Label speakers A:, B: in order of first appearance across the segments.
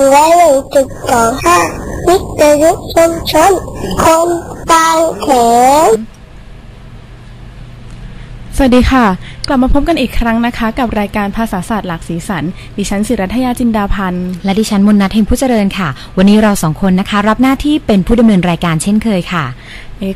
A: นไว้หนึ่งจุดสองห้าวิทยุชุมชนคนบางเขน
B: สวัสดีค่ะ กลับมาพบกันอีกครั้งนะคะ กับรายการภาษาศาสตร์หลากสีสัน ดิฉันศิรัทยาจินดาพันธ์
C: และดิฉันมนนัทเฮงผู้เจริญค่ะ วันนี้เราสองคนนะคะ รับหน้าที่เป็นผู้ดำเนินรายการเช่นเคยค่ะ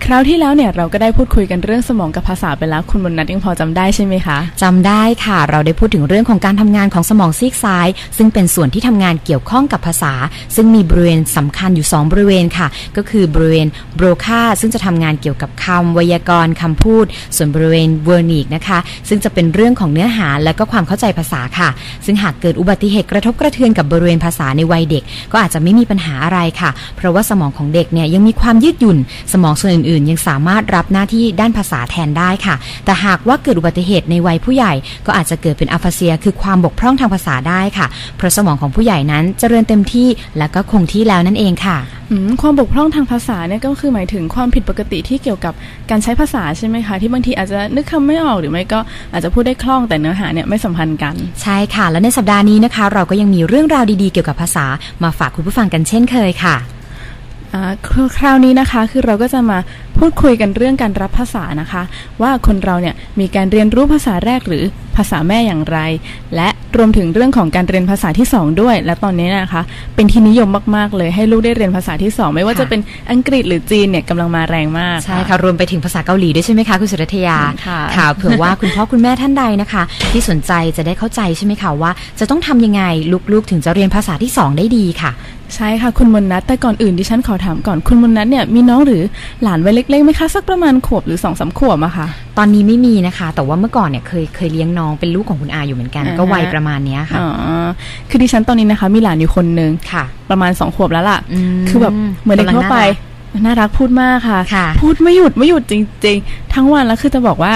B: คราวที่แล้วเนี่ยเราก็ได้พูดคุยกันเรื่องสมองกับภาษาไปแล้ว คุณมนนัทยังพอจำได้ใช่ไหมคะ
C: จำได้ค่ะ เราได้พูดถึงเรื่องของการทำงานของสมองซีกซ้าย ซึ่งเป็นส่วนที่ทำงานเกี่ยวข้องกับภาษา ซึ่งมีบริเวณสำคัญอยู่ 2 บริเวณค่ะ ก็คือบริเวณโบรคาซึ่งจะทำงานเกี่ยวกับคำไวยากรณ์คำพูด ส่วนบริเวณเวอร์นิกนะคะ ซึ่งจะเป็นเรื่องของเนื้อหาและก็ความเข้าใจภาษาค่ะ ซึ่งหากเกิดอุบัติเหตุกระทบกระเทือนกับบริเวณภาษาในวัยเด็ก ก็อาจจะไม่มีปัญหาอะไรค่ะ เพราะว่าสมองของเด็กเนี่ยยังมีความยืดหยุ่นสมองส่วนอื่นๆ ยังสามารถรับหน้าที่ด้านภาษาแทนได้ค่ะ แต่หากว่าเกิดอุบัติเหตุในวัยผู้ใหญ่ ก็อาจจะเกิดเป็นอัฟาเซีย คือความบกพร่องทางภาษาได้ค่ะ เพราะสมองของผู้ใหญ่นั้นเจริญเต็มที่และก็คงที่แล้วนั่นเองค่ะ
B: อืมความบกพร่องทางภาษาเนี่ยก็คือหมายถึงความผิดปกติที่เกี่ยวกับการใช้ภาษาใช่ไหมคะ ที่บางทีอาจจะนึกคำไม่ออกหรือไม่ก็อาจจะพูดได้คล่องแต่เนื้อหาเนี่ยไม่สัมพันธ์กัน
C: ใช่ค่ะ และในสัปดาห์นี้นะคะ เราก็ยังมีเรื่องราวดีๆเกี่ยวกับภาษามาฝากคุณผู้ฟังกันเช่นเคยค่ะ
B: อ่า ครคราวนี้นะคะคือเราก็จะมาพูดคุยกันเรื่องการรับภาษานะคะ ว่าคนเราเนี่ยมีการเรียนรู้ภาษาแรกหรือภาษาแม่อย่างไร และรวมถึงเรื่องของการเรียนภาษาที่สองด้วย และตอนนี้นะคะ เป็นที่นิยมมากๆเลยให้ลูกได้เรียนภาษาที่สองไม่ว่า
C: ค่ะ
B: จะเป็นอังกฤษหรือจีนเนี่ยกำลังมาแรงมาก
C: ใช่ค่ะรวมไปถึงภาษาเกาหลีด้วยใช่ไหมคะคุณสุรัตยา
B: ค่ะ
C: ค่ะเผื่อว่าคุณพ่อคุณแม่ท่านใดนะคะ ที่สนใจจะได้เข้าใจใช่ไหมคะว่า จะต้องทำยังไงลูกๆถึงจะเรียนภาษาที่สองได้ดีค่ะ
B: ใช่ค่ะคุณมนนัทแต่ก่อนอื่นดิฉันขอถามก่อนคุณมนนัทเนี่ยมีน้องหรือหลานวัยเล็กๆไหมคะสักประมาณขวบหรือสองสามขวบอะค่ะ
C: ตอนนี้ไม่มีนะคะ แต่ว่าเมื่อก่อนเนี่ยเคยเคยเลี้ยงน้องเป็นลูกของคุณอาอยู่เหมือนกัน
B: อ่าฮะ
C: ก็วัยประมาณเนี้ยค่ะ
B: อ๋อคือดิฉันตอนนี้นะคะ มีหลานอยู่คนหนึ่ง
C: ค่ะ
B: ประมาณสองขวบแล้วล่ะ
C: อืม
B: คือแบบเหมือนเด็กทั่วไป
C: กำลังน่ารั
B: น่ารักพูดมากค่ะ
C: ค่ะ
B: พูดไม่หยุดไม่หยุดจริง ๆ ทั้งวันแล้วคือจะบอกว่า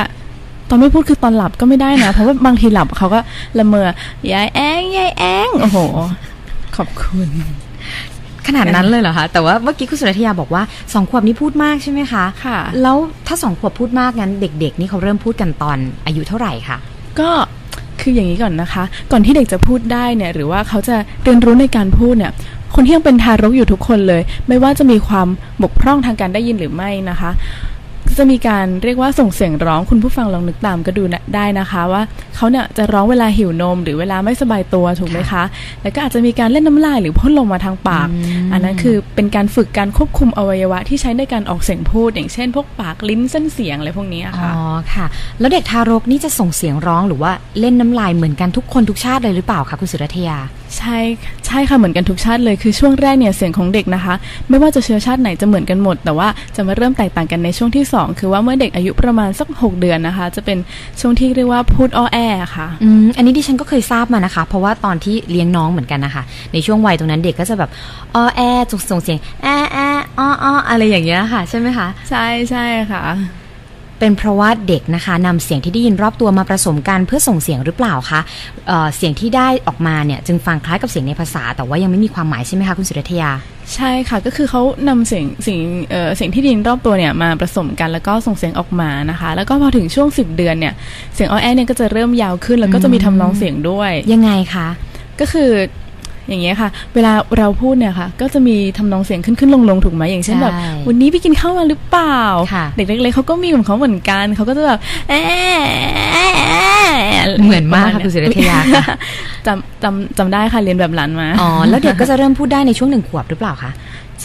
B: ตอนไม่พูดคือตอนหลับก็ไม่ได้นะ เพราะว่าบางทีหลับเขาก็ละเมอยายแองยายแองโอ้โห ขอบคุณ
C: ขนาดนั้นเลยเหรอคะ แต่ว่าเมื่อกี้คุณสุรัตยาบอกว่าสองขวบนี่พูดมากใช่ไหมคะ
B: ค่ะ
C: แล้วถ้าสองขวบพูดมากงั้นเด็ก ๆ นี่เขาเริ่มพูดกันตอนอายุเท่าไหร่คะ
B: ก็คืออย่างนี้ก่อนนะคะ ก่อนที่เด็กจะพูดได้เนี่ยหรือว่าเขาจะเรียนรู้ในการพูดเนี่ยคนที่ยังเป็นทารกอยู่ทุกคนเลย ไม่ว่าจะมีความบกพร่องทางการได้ยินหรือไม่นะคะ จะมีการเรียกว่าส่งเสียงร้องคุณผู้ฟังลองนึกตามก็ดูนะได้นะคะ ว่าเขาเนี่ยจะร้องเวลาหิวนม หรือเวลาไม่สบายตัวถูกไหมคะ แล้วก็อาจจะมีการเล่นน้ำลายหรือพ่นลมมาทางปาก
C: อืม
B: อันนั้นคือเป็นการฝึกการควบคุมอวัยวะที่ใช้ในการออกเสียงพูด อย่างเช่น พวกปากลิ้นเส้นเสียงอะไรพวกนี้อะ
C: อ๋
B: ค่ะ
C: อค่ะ แล้วเด็กทารกนี่จะส่งเสียงร้องหรือว่าเล่นน้ำลายเหมือนกันทุกคนทุกชาติเลยหรือเปล่าคะคุณสุรัตยา
B: ใช่ใช่ค่ะเหมือนกันทุกชาติเลยคือช่วงแรกเนี่ยเสียงของเด็กนะคะ ไม่ว่าจะเชื้อชาติไหนจะเหมือนกันหมด แต่ว่าจะมาเริ่มแตกต่างกันในช่วงที่ 2 คือว่าเมื่อเด็กอายุประมาณสัก 6 เดือนนะคะ จะเป็นช่วงที่เรียกว่าพูดอ้อแอค่ะ
C: อืมอันนี้ดิฉันก็เคยทราบมานะคะ เพราะว่าตอนที่เลี้ยงน้องเหมือนกันนะคะ ในช่วงวัยตรงนั้นเด็กก็จะแบบอ้อแอส่งเสียงแอแออ้ออ้ออะไรอย่างเงี้ยค่ะ ใช่ไหมคะ
B: ใช่ใช่ค่ะ
C: เป็นเพราะว่าเด็กนะคะนำเสียงที่ได้ยินรอบตัวมาผสมกันเพื่อส่งเสียงหรือเปล่าคะเอ่อเสียงที่ได้ออกมาเนี่ยจึงฟังคล้ายกับเสียงในภาษา แต่ว่ายังไม่มีความหมายใช่ไหมคะคุณสุรัตยา
B: ใช่ค่ะก็คือเขานำเสียงเสียงเอ่อเสียงที่ไดยินรอบตัวเนี่ยมาผสมกันแล้วก็ส่งเสียงออกมานะคะ แล้วก็พอถึงช่วง 10 เดือนเนี่ยเสียงอ้อแอเนี่ยก็จะเริ่มยาวขึ้นแล้วก็จะมีทำนองเสียงด้วย
C: ยังไงคะ
B: ก็คือ อย่างเงี้ยค่ะ เวลาเราพูดเนี่ยค่ะ ก็จะมีทำนองเสียงขึ้นขึ้นลงลงถูกไหมอย่างเช่นแบบ
C: ใช่
B: วันนี้ไปกินข้าวมาหรือเปล่า
C: ค่ะ
B: เด็กเล็กๆเขาก็มีของเขาเหมือนกันเขาก็จะแบบแอะ
C: เหมือนมากค่ะคุณศิริทยาค่ะ
B: จำจำจำได้ค่ะเรียนแบบหลานมา
C: อ๋อแล้วเด็กก็จะเริ่มพูดได้ในช่วงหนึ่งขวบหรือเปล่าคะ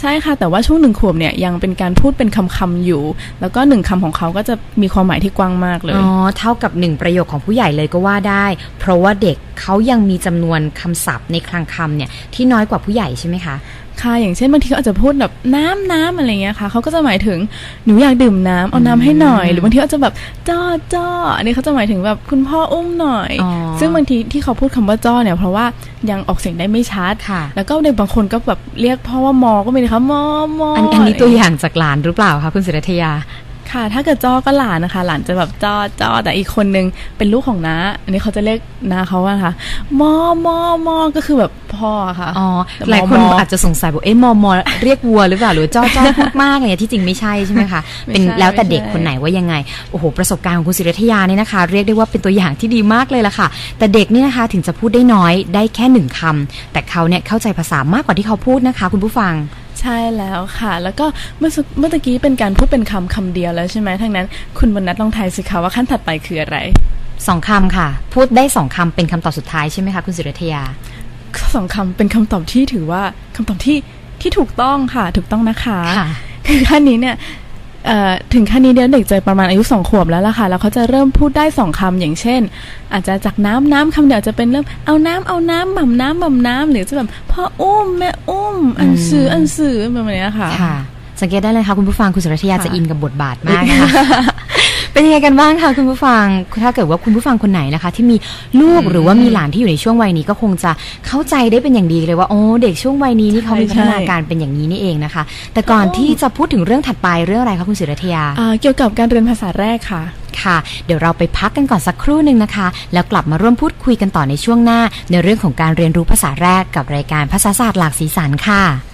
B: ใช่ค่ะ แต่ว่าช่วงหนึ่งขวบเนี่ยยังเป็นการพูดเป็นคำๆอยู่ แล้วก็หนึ่งคำของเขาก็จะมีความหมายที่กว้างมากเลย
C: อ๋อเท่ากับหนึ่งประโยคของผู้ใหญ่เลยก็ว่าได้ เพราะว่าเด็กเขายังมีจำนวนคำศัพท์ในคลังคำเนี่ยที่น้อยกว่าผู้ใหญ่ใช่ไหมคะ
B: ค่ะอย่างเช่นบางทีเขาอาจจะพูดแบบน้ำน้ำอะไรเงี้ยค่ะเขาก็จะหมายถึงหนูอยากดื่มน้ำเอาน้ำให้หน่อย หรือบางทีเขาจะแบบจ้อจ้ออันนี้เขาจะหมายถึงแบบคุณพ่ออุ้มหน่อย
C: อ๋อ
B: ซึ่งบางทีที่เขาพูดคำว่าจ้อเนี่ยเพราะว่ายังออกเสียงได้ไม่ชัด
C: ค่ะ
B: แล้วก็เด็กบางคนก็แบบเรียกพ่อว่ามอก็มีนะคะมอมอ
C: อันอันนี้ตัวอย่างจากหลานหรือเปล่าคะคุณศิริทยา
B: คค่ะ ถ้าเกิดจ้อก็หลานนะคะ หลานจะแบบจ้อจ้อแต่อีกคนนึงเป็นลูกของน้าอันนี้เขาจะเรียกน้าเขาว่าค่ะมอมอมอก็คือแบบพ่อค่ะ
C: อ๋อ
B: แต่
C: หลายคน
B: ม
C: อาจจะสงสัยบอกเอ๊ะมอมอเรียกวัวหรือเปล่าหรือจ้อจ้อพูดมากอะไรอย่างเงี้ยที่จริงไม่ใช่ใช่ไหมคะ
B: ไม่
C: เป็น
B: ใช่
C: แล้วแต่เด็ก
B: ไม่ใช่
C: คนไหนว่ายังไงโอ้โหประสบการณ์ของคุณศิรัทยาเนี่ยนะคะ เรียกได้ว่าเป็นตัวอย่างที่ดีมากเลยล่ะค่ะ แต่เด็กเนี่ยนะคะถึงจะพูดได้น้อยได้แค่หนึ่งคำแต่เขาเนี่ยเข้าใจภาษามากกว่าที่เขาพูดนะคะ คุณผู้ฟัง
B: ใช่แล้วค่ะ แล้วก็เมื่อสักเมื่อตะกี้เป็นการพูดเป็นคำคำเดียวแล้วใช่ไหมทั้งนั้นคุณวรรณัทลองทายสิคะว่าขั้นถัดไปคืออะไร
C: สองคำค่ะ พูดได้สองคำเป็นคำตอบสุดท้ายใช่ไหมคะคุณศิรัทยา
B: สองคำเป็นคำตอบที่ถือว่าคำตอบที่ที่ถูกต้องค่ะ ถูกต้องนะคะ
C: ค่ะ
B: คือขั้นนี้เนี่ยเอ่อ ถึงขั้นนี้เดี๋ยวเด็กจะประมาณอายุสองขวบแล้วล่ะค่ะ แล้วเขาจะเริ่มพูดได้สองคำอย่างเช่น อาจจะจากน้ำน้ำคำเดียวจะเป็นเริ่มเอาน้ำเอาน้ำหม่ำน้ำหม่ำน้ำหรือจะแบบพ่ออุ้มแม่อุ้ม อันซื้ออันซื้อประมาณเนี้ยค่ะ
C: ค่ะ สังเกตได้เลยค่ะคุณผู้ฟังคุณสุรัตยา
B: ค่ะ
C: จะอินกับบทบาทมากนะคะ เป็นยังไงกันบ้างคะคุณผู้ฟัง ถ้าเกิดว่าคุณผู้ฟังคนไหนนะคะ ที่มีลูกหรือว่ามีหลานที่อยู่ในช่วงวัยนี้ก็คงจะเข้าใจได้เป็นอย่างดีเลยว่าโอ้เด็กช่วงวัยนี้นี่เขามี
B: ใช่
C: พัฒนาการเป็นอย่างนี้นี่เองนะคะ แต่ก่อนที่จะพูดถึงเรื่องถัดไปเรื่องอะไรคะคุณสุรัตยา
B: อ่าเกี่ยวกับการเรียนภาษาแรกค่ะ
C: ค่ะ เดี๋ยวเราไปพักกันก่อนสักครู่หนึ่งนะคะ แล้วกลับมาร่วมพูดคุยกันต่อในช่วงหน้า ในเรื่องของการเรียนรู้ภาษาแรกกับรายการภาษาศาสตร์หลากสีสันค่ะ